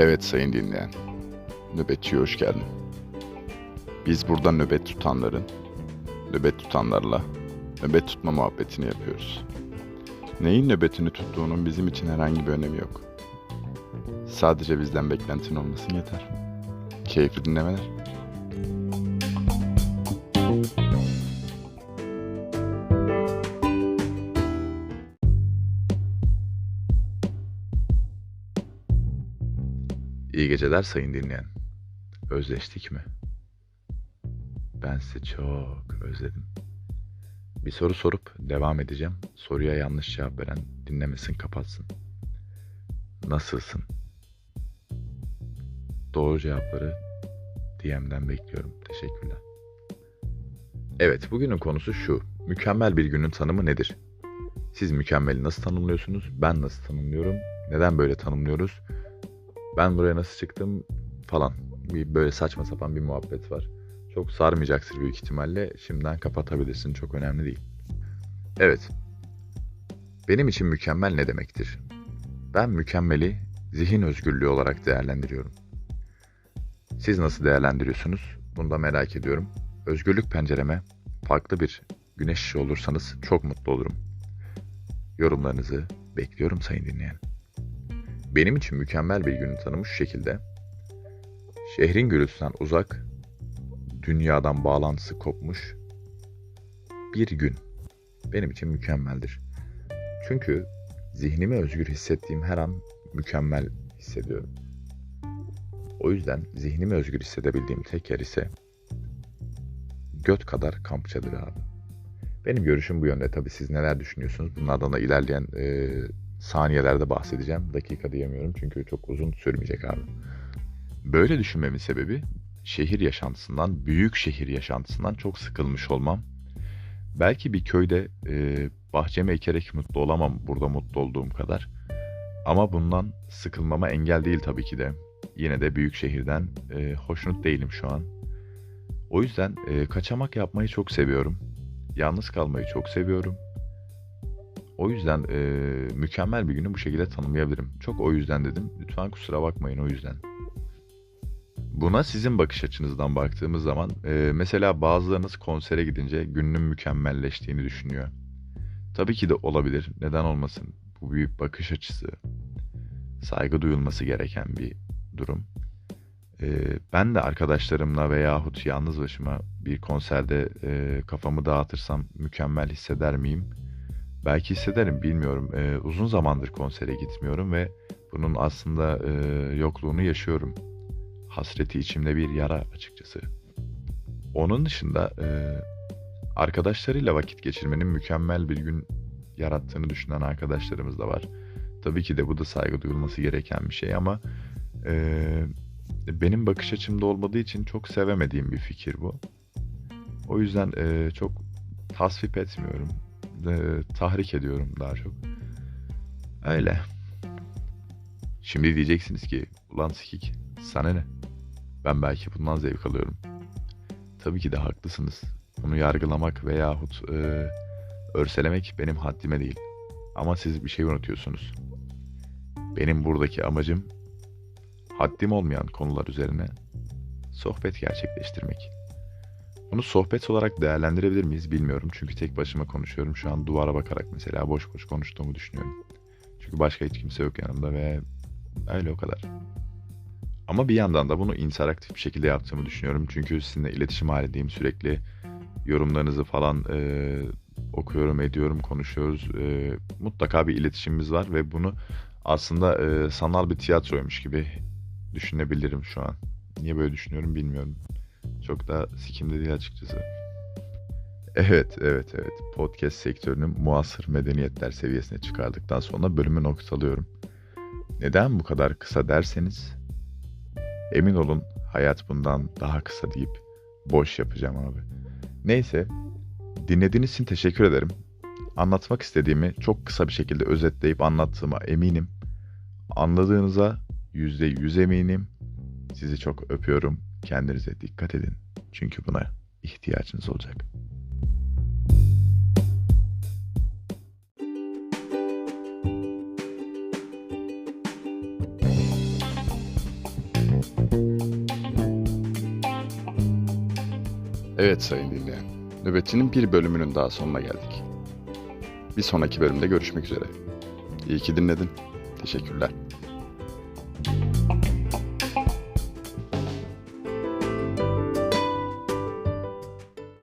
Evet sayın dinleyen, nöbetçiye hoş geldin. Biz burada nöbet tutanların, nöbet tutanlarla nöbet tutma muhabbetini yapıyoruz. Neyin nöbetini tuttuğunun bizim için herhangi bir önemi yok. Sadece bizden beklentin olmasın yeter. Keyifli dinlemeler. İyi geceler sayın dinleyen. Özleştik mi? Ben sizi çok özledim. Bir soru sorup devam edeceğim. Soruya yanlış cevap veren dinlemesin kapatsın. Nasılsın? Doğru cevapları DM'den bekliyorum. Teşekkürler. Evet, bugünün konusu şu. Mükemmel bir günün tanımı nedir? Siz mükemmeli nasıl tanımlıyorsunuz? Ben nasıl tanımlıyorum? Neden böyle tanımlıyoruz? Ben buraya nasıl çıktım falan. Bir böyle saçma sapan bir muhabbet var. Çok sarmayacaktır büyük ihtimalle. Şimdiden kapatabilirsin. Çok önemli değil. Evet. Benim için mükemmel ne demektir? Ben mükemmeli zihin özgürlüğü olarak değerlendiriyorum. Siz nasıl değerlendiriyorsunuz? Bunu da merak ediyorum. Özgürlük pencereme farklı bir güneş olursanız çok mutlu olurum. Yorumlarınızı bekliyorum sayın dinleyen. Benim için mükemmel bir günün tanımı şu şekilde. Şehrin gürültüsünden uzak, dünyadan bağlantısı kopmuş bir gün benim için mükemmeldir. Çünkü zihnimi özgür hissettiğim her an mükemmel hissediyorum. O yüzden zihnimi özgür hissedebildiğim tek yer ise göt kadar kampçadır abi. Benim görüşüm bu yönde. Tabii siz neler düşünüyorsunuz? Bunlardan da ilerleyen e, saniyelerde bahsedeceğim. Dakika diyemiyorum çünkü çok uzun sürmeyecek abi. Böyle düşünmemin sebebi şehir yaşantısından, büyük şehir yaşantısından çok sıkılmış olmam. Belki bir köyde e, bahçemi ekerek mutlu olamam burada mutlu olduğum kadar. Ama bundan sıkılmama engel değil tabii ki de. Yine de büyük şehirden e, hoşnut değilim şu an. O yüzden e, kaçamak yapmayı çok seviyorum. Yalnız kalmayı çok seviyorum. O yüzden e, mükemmel bir günü bu şekilde tanımlayabilirim. Çok o yüzden dedim. Lütfen kusura bakmayın o yüzden. Buna sizin bakış açınızdan baktığımız zaman e, mesela bazılarınız konsere gidince gününün mükemmelleştiğini düşünüyor. Tabii ki de olabilir. Neden olmasın? Bu bir bakış açısı. Saygı duyulması gereken bir durum. E, ben de arkadaşlarımla veyahut yalnız başıma bir konserde e, kafamı dağıtırsam mükemmel hisseder miyim? Belki hissederim bilmiyorum. E, uzun zamandır konsere gitmiyorum ve bunun aslında e, yokluğunu yaşıyorum. Hasreti içimde bir yara açıkçası. Onun dışında e, arkadaşlarıyla vakit geçirmenin mükemmel bir gün yarattığını düşünen arkadaşlarımız da var. Tabii ki de bu da saygı duyulması gereken bir şey ama e, benim bakış açımda olmadığı için çok sevemediğim bir fikir bu. O yüzden e, çok tasvip etmiyorum e, tahrik ediyorum daha çok. Öyle. Şimdi diyeceksiniz ki ulan sikik sana ne? Ben belki bundan zevk alıyorum. Tabii ki de haklısınız. Bunu yargılamak veyahut e, örselemek benim haddime değil. Ama siz bir şey unutuyorsunuz. Benim buradaki amacım haddim olmayan konular üzerine sohbet gerçekleştirmek. Bunu sohbet olarak değerlendirebilir miyiz bilmiyorum. Çünkü tek başıma konuşuyorum. Şu an duvara bakarak mesela boş boş konuştuğumu düşünüyorum. Çünkü başka hiç kimse yok yanımda ve öyle o kadar. Ama bir yandan da bunu interaktif bir şekilde yaptığımı düşünüyorum. Çünkü sizinle iletişim halindeyim sürekli. Yorumlarınızı falan e, okuyorum, ediyorum, konuşuyoruz. E, mutlaka bir iletişimimiz var ve bunu aslında e, sanal bir tiyatroymuş gibi düşünebilirim şu an. Niye böyle düşünüyorum bilmiyorum. Çok da sikimde değil açıkçası. Evet, evet, evet. Podcast sektörünün muasır medeniyetler seviyesine çıkardıktan sonra bölümü noktalıyorum. Neden bu kadar kısa derseniz, emin olun hayat bundan daha kısa deyip boş yapacağım abi. Neyse, dinlediğiniz için teşekkür ederim. Anlatmak istediğimi çok kısa bir şekilde özetleyip anlattığıma eminim. Anladığınıza yüzde yüz eminim. Sizi çok öpüyorum. Kendinize dikkat edin çünkü buna ihtiyacınız olacak. Evet sayın dinleyen, nöbetinin bir bölümünün daha sonuna geldik. Bir sonraki bölümde görüşmek üzere. İyi ki dinledin. Teşekkürler.